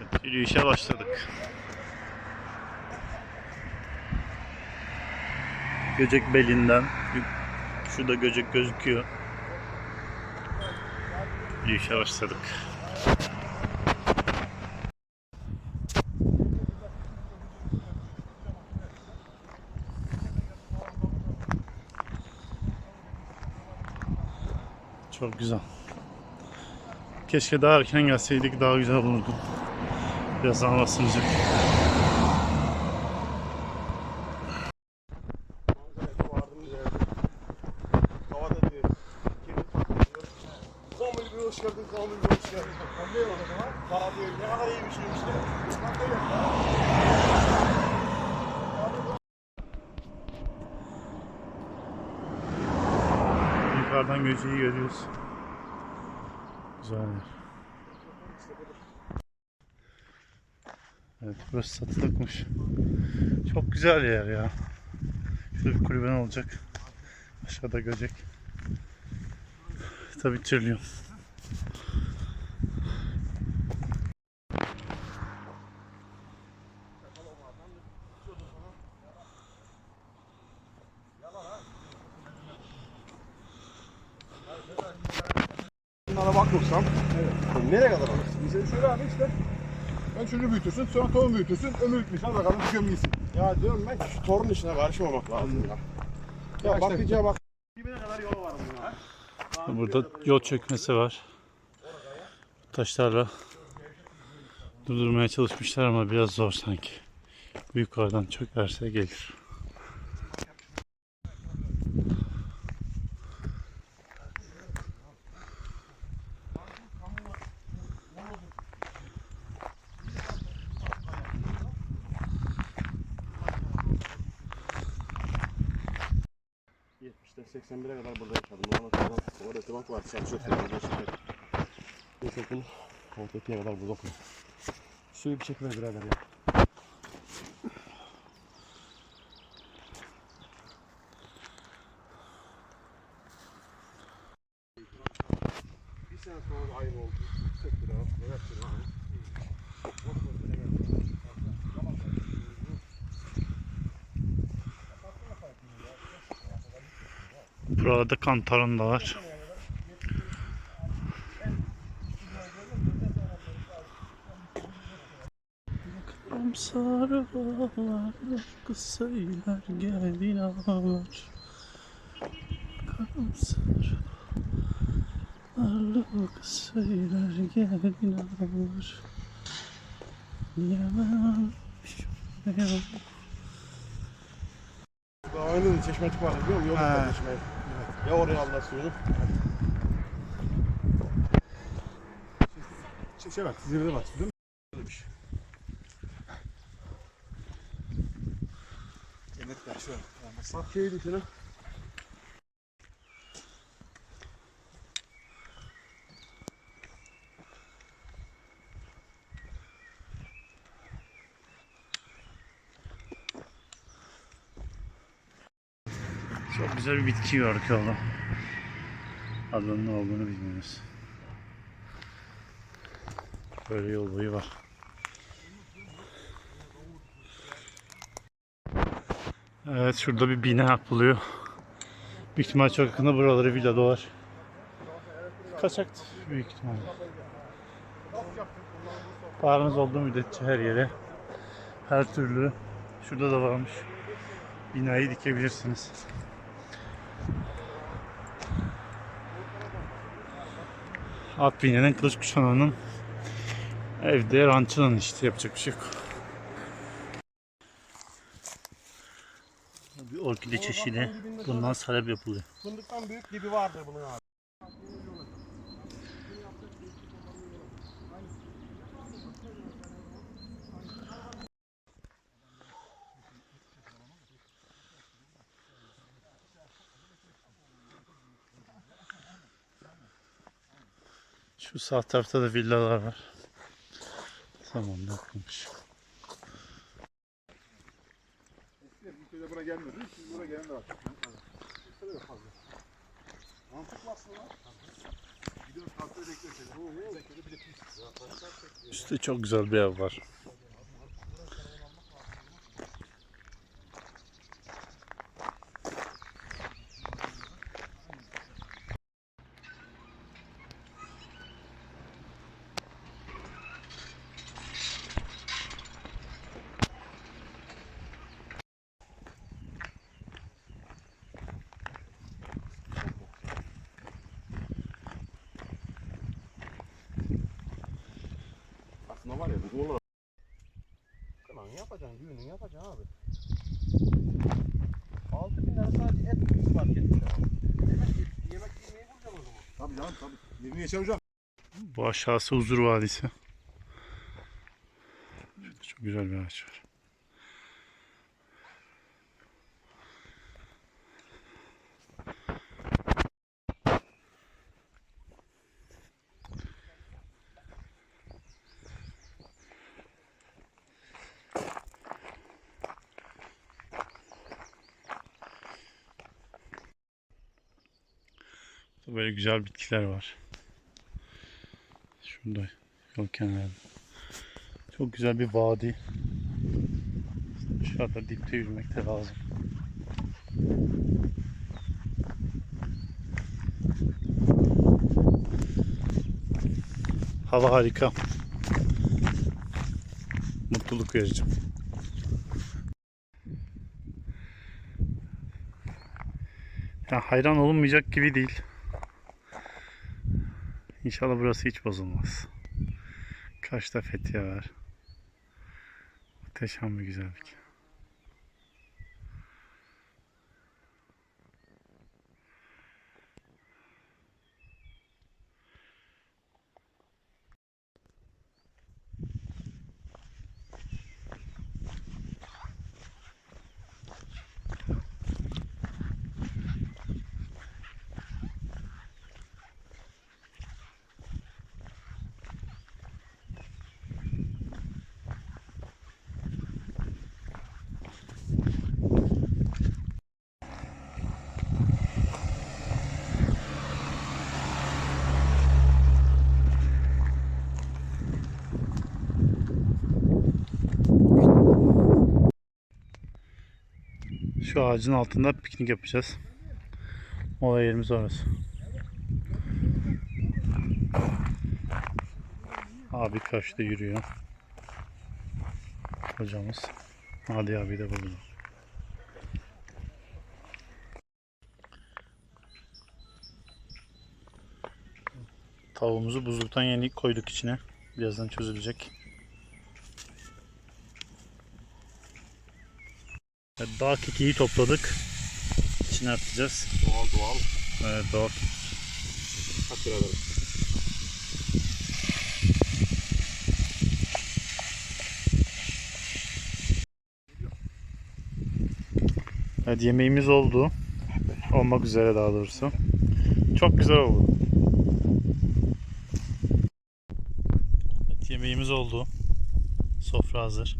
Evet, yürüyüşe başladık. Göcek belinden. Şurada göcek gözüküyor. Yürüyüşe başladık. Çok güzel. Keşke daha erken gelseydik daha güzel olurdu. Biraz hava sıcak. Kamil hoş geldin, Kamil bir hoş geldin. Kamil o zaman. Diyor, ne kadar iyi bir şeymiş öyle. Yukarıdan göceği görüyoruz. Güzel yer. Evet burası satılıkmış. Çok güzel yer ya. Şurada bir kulüben olacak. Aşağıda göcek. Tabii trilyon. Bunlara bakmıyorsam. Evet. Nereye kadar alırsın? Bize şöyle abi işte. Ben çocuğu büyütürsün, sonra torun büyütürsün, ömür bitmiş. Al bakalım gömüyorsun. Ya diyorum ben şu torun işine karışmamak lazım ya. Ya bakıcıya bak. Dibine kadar yolu var bunun. Burada yol çökmesi var. Taşlarla durdurmaya çalışmışlar ama biraz zor sanki. Yukarıdan çökerse gelir. 81'e kadar burada yaşadım. Ondan sonra tımak var. Çalışıyor. Orada şeker. Neyse bunu Kontepiye kadar burada okudum. Suyu bir çekme birader ya. Bir sene sonra aynı oldu. Tek bir daha. Evet Burada kantarın da var. Sarı bağlar, kısaylar gelin ağlar. Karamsar bağlar, kısaylar gelin ağlar. Yemem, şüpheyim. Daha aynı çeşmecik var biliyor musun? Ya oraya Allah suyunu. Şey, şey bak, zirvede bak, değil mi? Şey. Yemekler şu an. Bak şeyi düşünün. Çok güzel bir bitki var yolda. Adının ne olduğunu bilmiyoruz. Böyle yol boyu var. Evet şurada bir bina yapılıyor. Büyük ihtimal çok yakında buraları villa dolar. Kaçaktı büyük ihtimalle. Paranız olduğu müddetçe her yere her türlü şurada da varmış binayı dikebilirsiniz. At binanın kılıç kuşananın evde rançının işte yapacak bir şey yok. Bir orkide çeşidi bundan salep yapılıyor. Fındıktan büyük dibi vardır bunun abi. Şu sağ tarafta da villalar var. Zamanında yapılmış. Ülkede buna gelmedi. Şimdi buna gelen de var. Ülkede de fazla. Mantıklı aslında. Gidiyoruz kalkıyor bekliyoruz. Bu ne? Bekliyor bir de pis. Ya, Üstte çok güzel bir ev var. Aslında var ya bu olur. Lan yapacaksın düğünün yapacaksın abi. 6 bin lira sadece et fark etmiş abi. Yemek, yemek yemeyi bulacağım o zaman. Tabii canım tabii. Yerini geçer hocam. Bu aşağısı Huzur Vadisi. Şurada çok güzel bir ağaç var. Böyle güzel bitkiler var. Şurada yol kenarında. Çok güzel bir vadi. Dışarıda dipte yürümek de lazım. Hava harika. Mutluluk verici. Ya hayran olunmayacak gibi değil. İnşallah burası hiç bozulmaz. Karşıda Fethiye var. Muhteşem bir güzellik. Şu ağacın altında piknik yapacağız. Mola yerimiz orası. Abi karşıda yürüyor. Hocamız. Hadi abi de burada. Tavuğumuzu buzluktan yeni koyduk içine. Birazdan çözülecek. Evet, Dağ kekiği topladık. İçine atacağız. Doğal doğal. Evet, doğal. Beraber. Evet yemeğimiz oldu. Olmak üzere daha doğrusu. Çok güzel oldu. Evet yemeğimiz oldu. Sofra hazır.